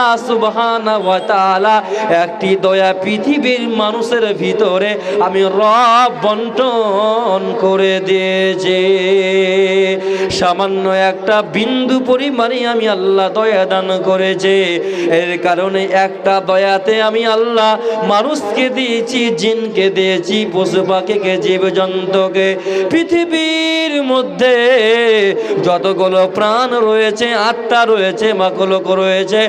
আল্লাহ সুবহানা একটি দয়া পৃথিবীর মানুষের ভিতরে আমি রব বন্টন করে দিয়েছি। সামান্য একটা বিন্দু পরিমাণে আমি আল্লাহ দয়া দান করেছে। এর কারণে একটা দয়াতে আমি আল্লাহ মানুষকে দিয়েছি, জিনকে দিয়েছি পশু পাখিকে জীবজন্তুকে। পৃথিবীর মধ্যে যতগুলো প্রাণ রয়েছে, আত্মা রয়েছে মাকলক রয়েছে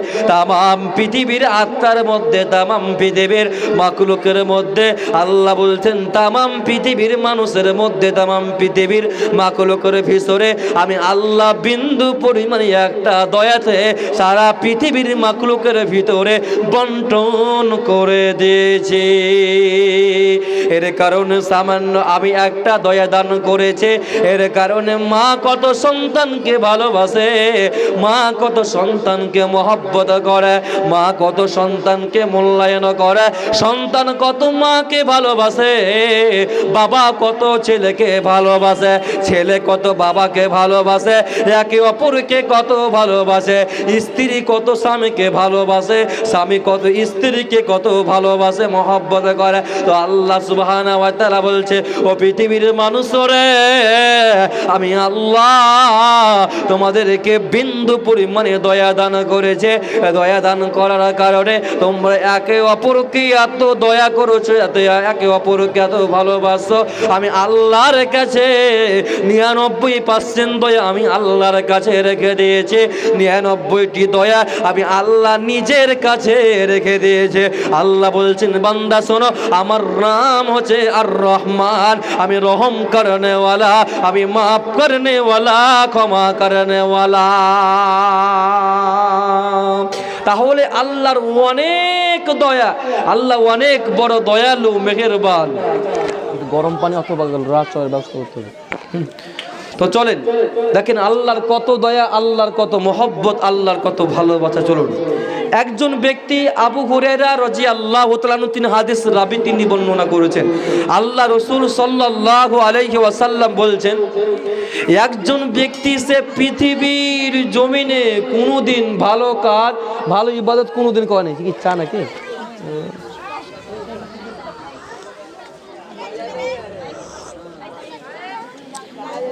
তামাম পৃথিবীর আত্মার মধ্যে, তামাম পৃথিবীর মাকুলকের মধ্যে, আল্লাহ বলছেন, তামাম পৃথিবীর মানুষের মধ্যে, তামাম পৃথিবীর মাকুলকের ভিতরে আমি আল্লাহ বিন্দু পরিমাণে একটা দয়াতে সারা পৃথিবীর মাকুলকের ভিতরে বন্টন করে দিয়েছি। এর কারণে সামান্য আমি একটা দয়া দান করেছে। এর কারণে মা কত সন্তানকে ভালোবাসে, মা কত সন্তানকে মহব্বত করে মা কত সন্তানকে মূল্যায়ন করে, সন্তান কত মাকে ভালোবাসে, বাবা কত ছেলেকে ভালোবাসে, ছেলে কত বাবাকে ভালোবাসে, একে অপরকে কত ভালোবাসে, স্ত্রী কত স্বামীকে ভালোবাসে, স্বামী কত, স্ত্রীকে কত ভালোবাসে, মহব্বত করে। তো আল্লাহ সুবহানাহু ওয়া তাআলা বলছে, ও পৃথিবীর মানুষরে আমি আল্লাহ তোমাদেরকে বিন্দু পরিমাণে দয়া দান করেছে দয়া দান করার কারণে তোমরা একে অপরকে এত দয়া করেছ, এত একে অপরকে এত ভালোবাসো। আমি আল্লাহর কাছে নিরানব্বই পার্সেন্ট দয়া আমি আল্লাহর কাছে রেখে দিয়েছি। নিরানব্বইটি দয়া আমি আল্লাহ নিজের কাছে রেখে দিয়েছে। আল্লাহ বলছেন, বান্দা, শোনো, আমার নাম হচ্ছে আর রহমান আমি রহম করনেওয়ালা, আমি মাফ করনেওয়ালা, ক্ষমা করনেওয়ালা। তাহলে আল্লাহর অনেক দয়া, আল্লাহ অনেক বড় দয়ালু, মেহেরবান। গরম পানি অথবা তো চলেন, দেখেন আল্লাহর কত দয়া, আল্লাহর কত মহব্বত, আল্লাহর কত ভালোবাসা। চলুন। একজন ব্যক্তি আবু হুরেরা রাজি আল্লাহ তিনি হাদিস রাবি তিনি বর্ণনা করেছেন। আল্লাহ রসুল সাল্লাহ আলাইহি ওয়াসাল্লাম বলছেন, একজন ব্যক্তি সে পৃথিবীর জমিনে কোনোদিন ভালো কাজ, ভালো ইবাদত কোনোদিন করে নাই। কি চা নাকি?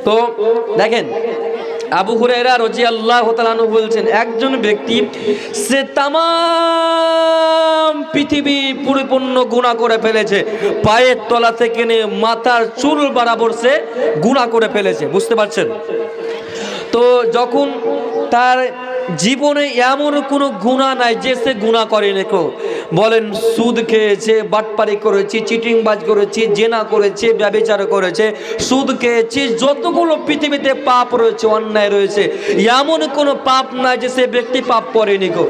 তো দেখেন আবু হুরাইরা রাজি আল্লাহ তালানু বলছেন, একজন ব্যক্তি সে তাম পৃথিবী পরিপূর্ণ গুণা করে ফেলেছে, পায়ের তলা থেকে নিয়ে মাথার চুল বরাবর সে গুণা করে ফেলেছে, বুঝতে পারছেন? তো যখন তার জীবনে এমন কোনো গুণা নাই যে সে গুণা করে নেকো বলেন, সুদ খেয়েছে, বাটপারি করেছে, চিটিংবাজ করেছে, জেনা করেছে, ব্যবচার করেছে, সুদ খেয়েছে, যতগুলো পৃথিবীতে পাপ রয়েছে, অন্যায় রয়েছে, এমন কোনো পাপ নাই যে সে ব্যক্তি পাপ করেনি গো।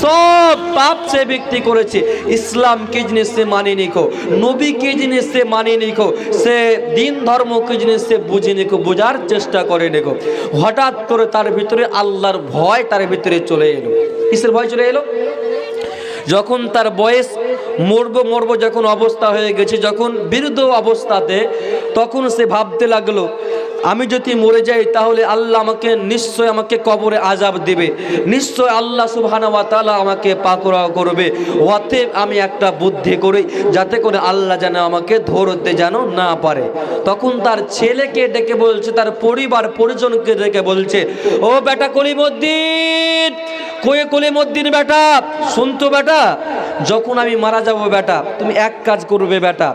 সব পাপ সে ব্যক্তি করেছে। ইসলাম কি জিনিস সে মানেনি গো? নবী কি জিনিস সে মানেনি গো? সে দিন ধর্ম কি জিনিস সে বুঝেনি গো? বোঝার চেষ্টা করে গো। হঠাৎ করে তার ভিতরে আল্লাহর ভয় তার ভিতরে চলে এলো। কিসের ভয় চলে এলো? যখন তার বয়স মরবো মরবো যখন অবস্থা হয়ে গেছে, যখন বিরুদ্ধ অবস্থাতে, তখন সে ভাবতে লাগল, আমি যদি মরে যাই তাহলে আল্লাহ আমাকে নিশ্চয় আমাকে কবরে আজাব দেবে। নিশ্চয় আল্লাহ সুবহানা ওয়া তাআলা আমাকে পাকড়া করবে। অতএব আমি একটা বুদ্ধি করি, যাতে করে আল্লাহ যেন আমাকে ধরতে যেন না পারে। তখন তার ছেলেকে ডেকে বলছে, তার পরিবার পরিজনকে ডেকে বলছে, ও বেটা কলিমুদ্দিন কয়ে মদ্দিন বেটা, শুনতো বেটা? যখন আমি মারা যাব বেটা, তুমি এক কাজ করবে বেটা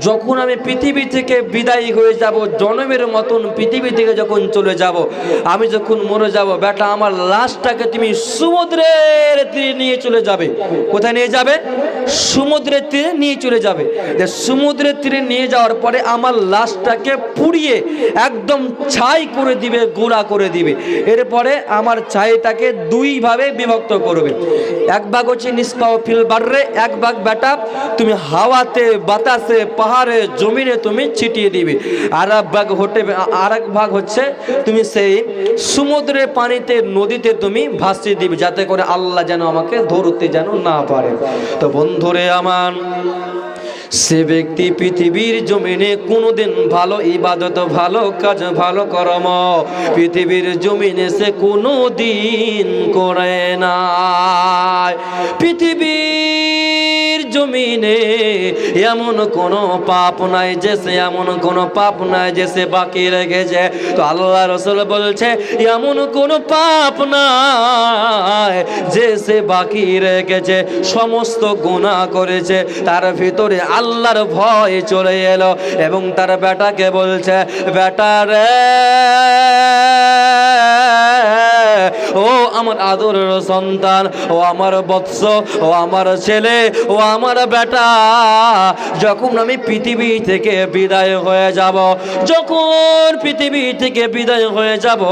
যখন আমি পৃথিবী থেকে বিদায়ী হয়ে যাব, জনমের মতন পৃথিবী থেকে যখন চলে যাব, আমি যখন মরে যাব, বেটা, আমার লাশটাকে তুমি সমুদ্রের তীরে নিয়ে চলে যাবে। কোথায় নিয়ে যাবে? সমুদ্রের তীরে নিয়ে চলে যাবে। সমুদ্রের তীরে নিয়ে যাওয়ার পরে আমার লাশটাকে পুড়িয়ে একদম ছাই করে দিবে, গুঁড়া করে দিবে। এরপরে আমার ছাইটাকে দুইভাবে বিভক্ত করবে। এক ভাগ হচ্ছে নিষ্পাও ফিল বাড়রে, এক ভাগ বেটা, তুমি হাওয়াতে, বাতাসে পাহাড়ে জমিনে তুমি ছিটিয়ে দিবে। আর এক ভাগ হটে আর এক ভাগ হচ্ছে তুমি সেই সমুদ্রের পানিতে, নদীতে তুমি ভাসিয়ে দিবে, যাতে করে আল্লাহ যেন আমাকে ধরতে যেন না পারে। তো বন্ধুরে আমার, সে ব্যক্তি পৃথিবীর জমিনে কোনোদিন ভালো ইবাদত, ভালো কাজ, ভালো কর্ম পৃথিবীর জমিনে সে কোনো দিন করে না পৃথিবীর জমিনে, এমন কোনো পাপ নাই যে সে এমন কোনো পাপ নাই যে সে বাকি রেখেছে। তো আল্লাহ রসুল বলছে, এমন কোনো পাপ নাই যে সে বাকি রেখেছে, সমস্ত গুনাহ করেছে। তার ভিতরে আল্লাহর ভয় চলে এলো এবং তার বেটাকে বলছে, বেটা রে, ও আমার আদরের সন্তান, ও আমার বৎস, ও আমার ছেলে, ও আমার বেটা যখন আমি পৃথিবী থেকে বিদায় হয়ে যাব, যখন পৃথিবী থেকে বিদায় হয়ে যাব,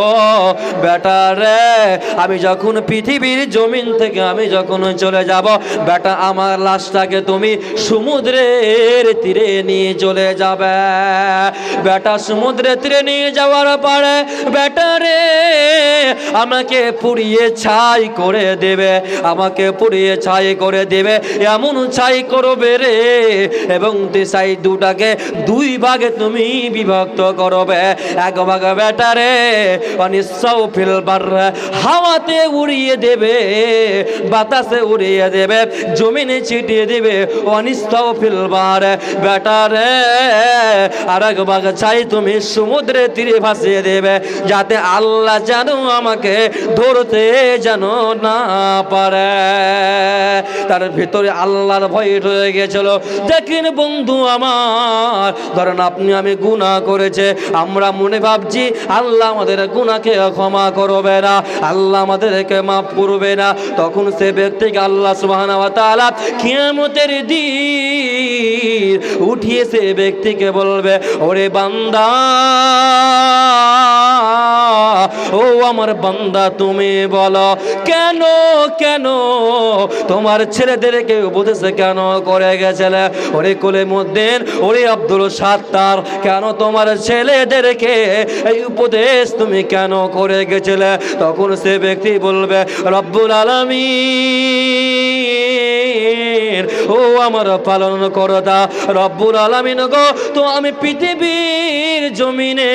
বেটা রে, আমি যখন পৃথিবীর জমিন থেকে আমি যখন চলে যাব, বেটা আমার লাশটাকে তুমি সমুদ্রের তীরে নিয়ে চলে যাবে। বেটা সমুদ্রের তীরে নিয়ে যাওয়ার পরে, বেটা রে, আমাকে পুড়িয়ে ছাই করে দেবে, আমাকে পুড়িয়ে ছাই করে দেবে, এমন ছাই করবে রে? এবং ছাই দুটাকে দুই ভাগে তুমি বিভক্ত করবে। এক ভাগে বেটা রে অনিশ্চয় ফিলবার হাওয়াতে উড়িয়ে দেবে, বাতাসে উড়িয়ে দেবে, জমিনে ছিটিয়ে দেবে অনিশ্চয় ফিলবার বেটা রে আর এক ভাগ চাই তুমি সমুদ্রের তীরে ভাসিয়ে দেবে, যাতে আল্লাহ যেন আমাকে ধরতে যেন না পারে। তার ভিতরে আল্লাহর ভয় রয়ে গেছিল। দেখেন বন্ধু আমার, ধরেন আপনি আমি গুণা করেছে, আমরা মনে ভাবছি আল্লাহ আমাদের গুণাকে ক্ষমা করবে না, আল্লাহ আমাদেরকে মাফ করবে না। তখন সে ব্যক্তিকে আল্লাহ সুবহানাহু ওয়া কিয়ামতের দিন উঠিয়ে সে ব্যক্তিকে বলবে, ওরে বান্দা, ও আমার বান্দা তুমি বলো, কেন কেন তোমার ছেলেদেরকে উপদেশ কেন করে গেছিলে ওরে কোলে মধ্যে ওরে আব্দুল সাত্তার, কেন তোমার ছেলেদেরকে এই উপদেশ তুমি কেন করে গেছিলে? তখন সে ব্যক্তি বলবে, রব্বুল আলামিন ও আমার পালন করতা রব্বুল আলামিন গো, তো আমি পৃথিবীর জমিনে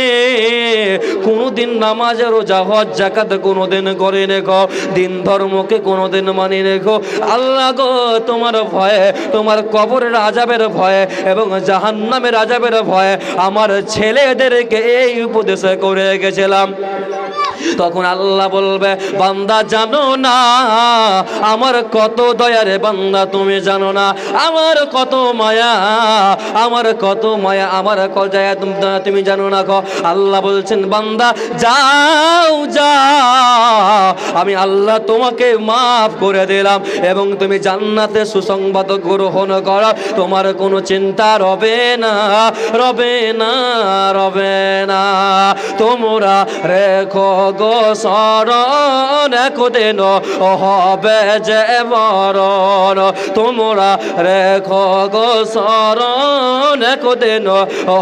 কোনোদিন নামাজ, রোজা, হজ জাকাত কোনোদিন করে রেখো দিন ধর্মকে কোনোদিন মানি রেখো আল্লাহ গো, তোমার ভয়ে, তোমার কবরের আজাবের ভয়ে এবং জাহান্নামের আজাবের ভয়ে আমার ছেলেদেরকে এই উপদেশ করে গেছিলাম। তখন আল্লাহ বলবে, বান্দা জানো না, আমার কত দয়ারে বান্দা তুমি জানো না, আমার কত মায়া, আমার কত মায়া, আমার কজায়া তুমি জানো না ক আল্লাহ বলছেন, বান্দা, যাও যাও আমি আল্লাহ তোমাকে মাফ করে দিলাম এবং তুমি জান্নাতে সুসংবাদ গ্রহণ করো। তোমার কোনো চিন্তা রবে না রবে না রবে না। তোমরা রেখো গো শরণ একদিন হবে যে মরণ তোমরা রেখো গো শরণ একদিন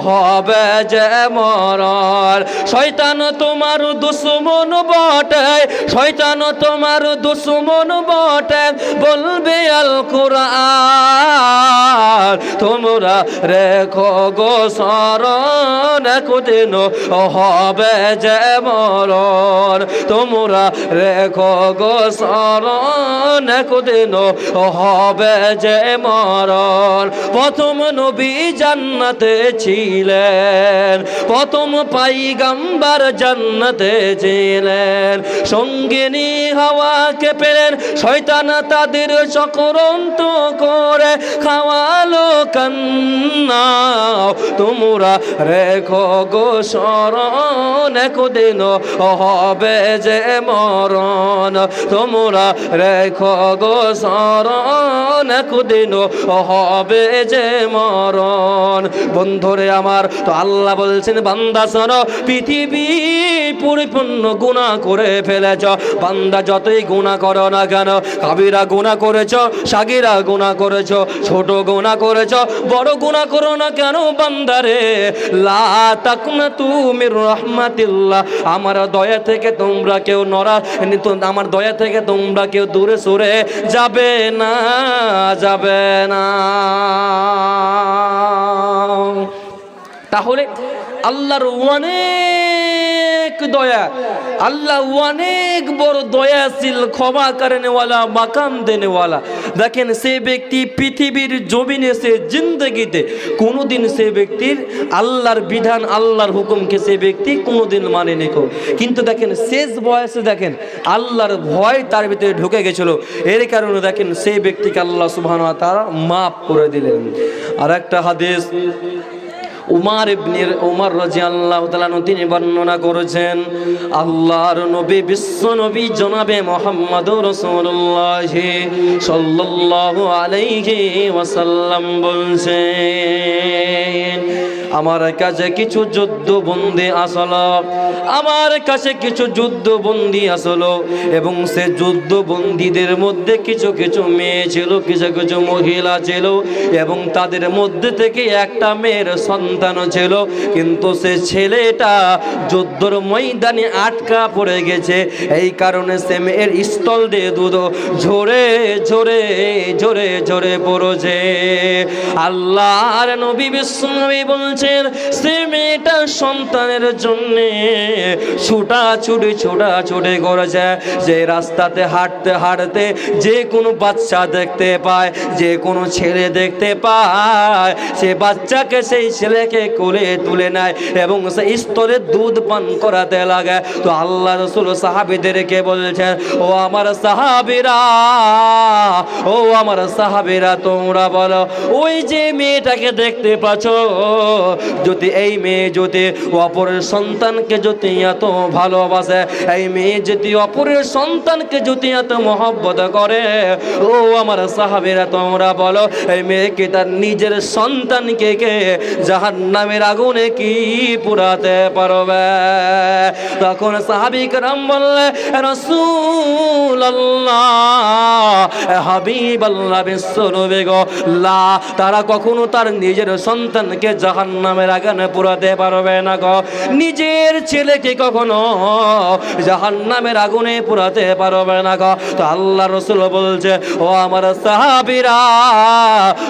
হবে যে মরণ। শয়তান তোমার দুশ্মন বটে, শয়তান তোমার দুশ্মন বটে? বলবে আল কোরআন, তোমরা রেখো গো শরণ একদিন হবে যে মরণ। তোমরা রেখো গো শরণ একদিন হবে যে মরণ। প্রথম নবী জান্নাতে ছিলেন, প্রথম পাইগাম্বার জান্নাতে ছিলেন। সঙ্গিনী হাওয়াকে পেলেন শয়তান তাদের চক্রান্ত করে। খাওয়ালো কান্না, তোমরা রেখো গো শরণ, একদিন হবে যে মরণ। তোমরা রেখো গো শরণ, একদিন হবে যে মরণ। বন্ধুরে আমার, তো আল্লাহ বলছেন, বান্দা শোনো, পৃথিবী পরিপূর্ণ গুণা করে ফেলেছ। বান্দা যতই গুণা করো না কেন, কাবিরা গুণা করেছ, সাগিরা গুণা করেছ, ছোট গুণা করেছ, বড় গুণা করো না কেন বান্দারে লা তাকুনা তুমি রহমাতিল্লাহ। আমার দয়া থেকে তোমরা কেউ নরা আমার দয়া থেকে তোমরা কেউ দূরে সরে যাবে না যাবে না। তাহলে আল্লাহর অনেক দয়া। আল্লাহ অনেক বড় দয়াশীল, ক্ষমা করেনেওয়ালা মাকাম দেনেওয়ালা। দেখেন সে ব্যক্তি পৃথিবীর জমিনে, সে জিন্দগিতে, কোনোদিন সে ব্যক্তির আল্লাহর বিধান, আল্লাহর হুকুমকে সে ব্যক্তি কোনোদিন মানে নেকো কিন্তু দেখেন শেষ বয়সে দেখেন আল্লাহর ভয় তার ভিতরে ঢুকে গেছিল। এর কারণে দেখেন সেই ব্যক্তিকে আল্লাহ সুবহান তারা মাফ করে দিলেন। আর একটা হাদিস উমার ইবনির উমর রাদিয়াল্লাহু তাআলা তিনি বর্ণনা করেছেন, আল্লাহর নবী বিশ্ব নবী জনাবে মোহাম্মদ রাসূলুল্লাহ সাল্লাল্লাহু আলাইহি ওয়াসাল্লাম বলছেন আমার কাছে কিছু যুদ্ধ বন্দি আসলো। আমার কাছে কিছু যুদ্ধ বন্দি আসলো এবং সে যুদ্ধ বন্দীদের মধ্যে কিছু কিছু মেয়ে ছিল, কিছু কিছু মহিলা ছিল এবং তাদের মধ্যে থেকে একটা মেয়ের সন্তান ছিল। কিন্তু সে ছেলেটা যুদ্ধর ময়দানে আটকা পড়ে গেছে। এই কারণে সে মেয়ের স্থল দিয়ে দুধ ঝরে ঝরে ঝরে ঝরে পড়েছে। আল্লাহর নবী বিষ্ণু বলছেন সে মেয়েটার সন্তানের জন্যে ছুটা ছুটি ছোটা ছুটি করেছে। যে রাস্তাতে হাঁটতে হাঁটতে যে কোনো বাচ্চা দেখতে পায়, যে কোনো ছেলে দেখতে পায়, সে বাচ্চাকে সেই ছেলেকে কোলে তুলে নেয় এবং সে স্তরে দুধ পান করাতে লাগে। তো আল্লাহ রসুল সাহাবিদেরকে বলছেন, ও আমার সাহাবিরা, ও আমার সাহাবিরা, তোমরা বলো, ওই যে মেয়েটাকে দেখতে পাচ্ছ যদি এই মেয়ে যদি অপরের সন্তানকে যদি এত ভালোবাসে, এই মেয়ে যদি অপরের সন্তানকে যদি এত মহব্বত করে, ও আমার সাহাবেরা তোমরা বলো, এই মেয়েকে তার নিজের সন্তানকে কে জাহান নামের আগুনে কি পুরাতে পারবে? তখন সাহাবিক রাম বললে রসুল হাবিব বিশ্বনবী গো, লা, তারা কখনো তার নিজের সন্তানকে জাহান নামের আগানে পুরাতে পারবে না গো। নিজের ছেলেকে কখনো জাহান নামের আগুনে পুরাতে পারবে না গো। তো আল্লাহ রসুল বলছে, ও আমার সাহাবিরা,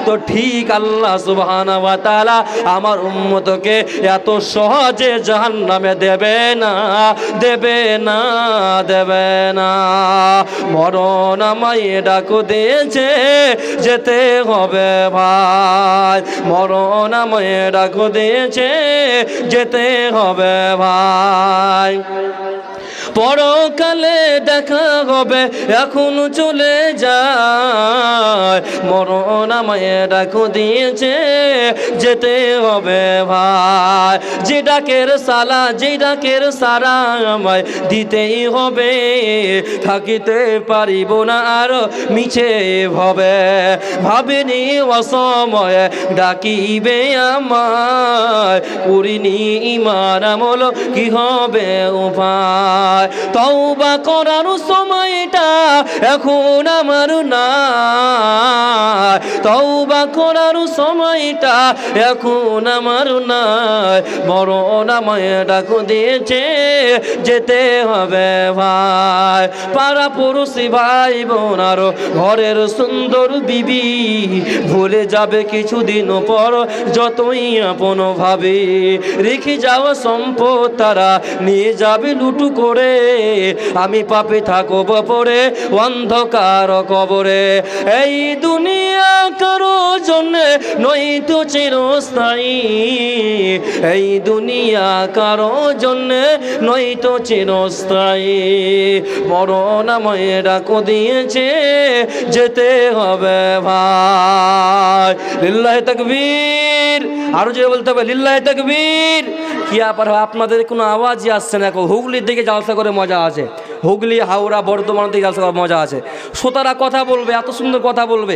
তো ঠিক আল্লাহ সুবহান আমার উম্মতকে এত সহজে জাহান্নামে দেবে না দেবে না দেবে না। মরণ আমায় ডাকু দিয়েছে, যেতে হবে ভাই। মরণ আমায় ডাকু দিয়েছে যেতে হবে ভাই। পরকালে দেখা হবে, এখন চলে যায়। মরণ আমায় ডাকু দিয়েছে, যেতে হবে ভাই। যে ডাকের সালা, যে ডাকের সারা আমায় দিতেই হবে। থাকিতে পারিব না আর মিছে হবে ভাবিনি অসময়ে ডাকিবে আমায়, করিনি ইমান আমল, কি হবে উপায় তওবা করার সময়টা এখন আমার না তওবা করার সময়টা এখন আমার নাই। মরণ আমায় ডাকু দিয়েছে, যেতে হবে ভাই। পাড়া ভাই বোন আরও ঘরের সুন্দর বিবি ভুলে যাবে কিছুদিন পর যতই আপন ভাবে। রেখে যাওয়া সম্পদ তারা নিয়ে যাবে, লুটু করে আমি পাপে থাকব পরে, অন্ধকার কবরে। এই দুনিয়া কারও জন্য নই তো চিরস্থায়ী। এই দুনিয়া কারও জন্যে নই তো চিরস্থায়ী। মরণ আমায় ডাকো দিয়েছে, যেতে হবে ভাই। লিল্লাহ তকবীর। আরও যে বলতে হবে, লিল্লাহ তকবীর। কি আবার আপনাদের কোনো আওয়াজই আসছে না হুগলির দিকে জালসা করে মজা আছে। হুগলি, হাওড়া বর্ধমান দিকে জালসা করে মজা আছে। শ্রোতারা কথা বলবে, এত সুন্দর কথা বলবে।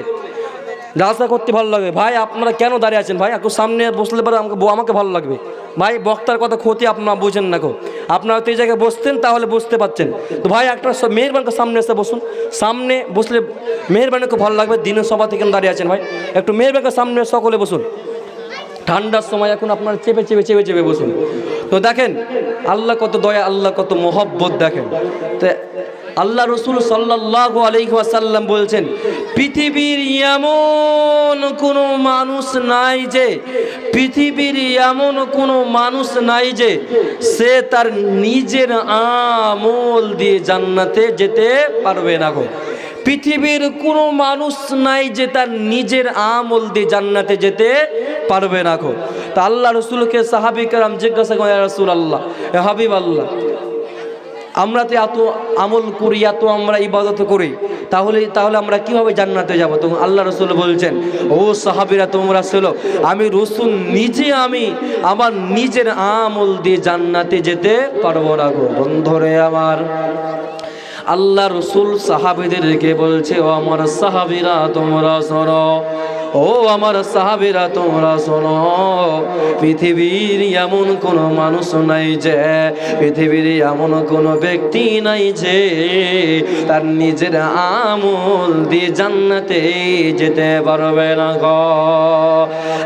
জালসা করতে ভালো লাগে। ভাই, আপনারা কেন দাঁড়িয়ে আছেন? ভাই, একটু সামনে বসলে পরে আমাকে আমাকে ভালো লাগবে। ভাই, বক্তার কথা ক্ষতি আপনারা বুঝেন না গো আপনারা তো এই জায়গায় বসতেন, তাহলে বুঝতে পারছেন তো ভাই, একটা মেহেরবানকে সামনে এসে বসুন। সামনে বসলে মেহেরবানকে ভালো লাগবে। দিনের সভা থেকে দাঁড়িয়ে আছেন ভাই। একটু মেহেরবানকে সামনে সকলে বসুন। ঠান্ডার সময় এখন আপনার চেপে চেপে চেপে চেপে বসুন। তো দেখেন, আল্লাহ কত দয়া, আল্লাহ কত মহব্বত দেখেন। তো আল্লাহ রসুল সাল্লাহ আলহাসাল্লাম বলছেন, পৃথিবীর এমন কোনো মানুষ নাই যে, পৃথিবীর এমন কোনো মানুষ নাই যে, সে তার নিজের আমল দিয়ে জান্নাতে যেতে পারবে না গো। পৃথিবীর কোনো মানুষ নাই যে তার নিজের আমল দিয়ে জান্নাতে যেতে পারবে না খো তা আল্লাহ রসুলকে সাহাবিকারাম জিজ্ঞাসা করে রসুল আল্লাহ হাবিব আল্লাহ আমরা তো এত আমল করি, এত আমরা ইবাদত করি, তাহলে তাহলে আমরা কীভাবে জান্নাতে যাব? তখন আল্লাহ রসুল বলছেন, ও সাহাবিরা, তোমরা ছিল আমি রসুল নিজে আমি আমার নিজের আমল দিয়ে জান্নাতে যেতে পারব না গো, বন্ধরে আমার। আল্লাহ রসুল সাহাবিদেরকে বলছে, ও আমার সাহাবিরা, তোমরা শোনো। ও আমার সাহাবিরা, তোমরা শোনো। পৃথিবীর এমন কোনো মানুষ নাই যে, পৃথিবীর এমন কোনো ব্যক্তি নাই যে, তার নিজের আমল দিয়ে জান্নাতে যেতে পারবে না গ।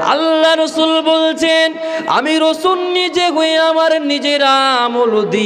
আল্লাহ রসুল বলছেন, আমি রসুন নিজে হয়ে আমার নিজের আমল দিয়ে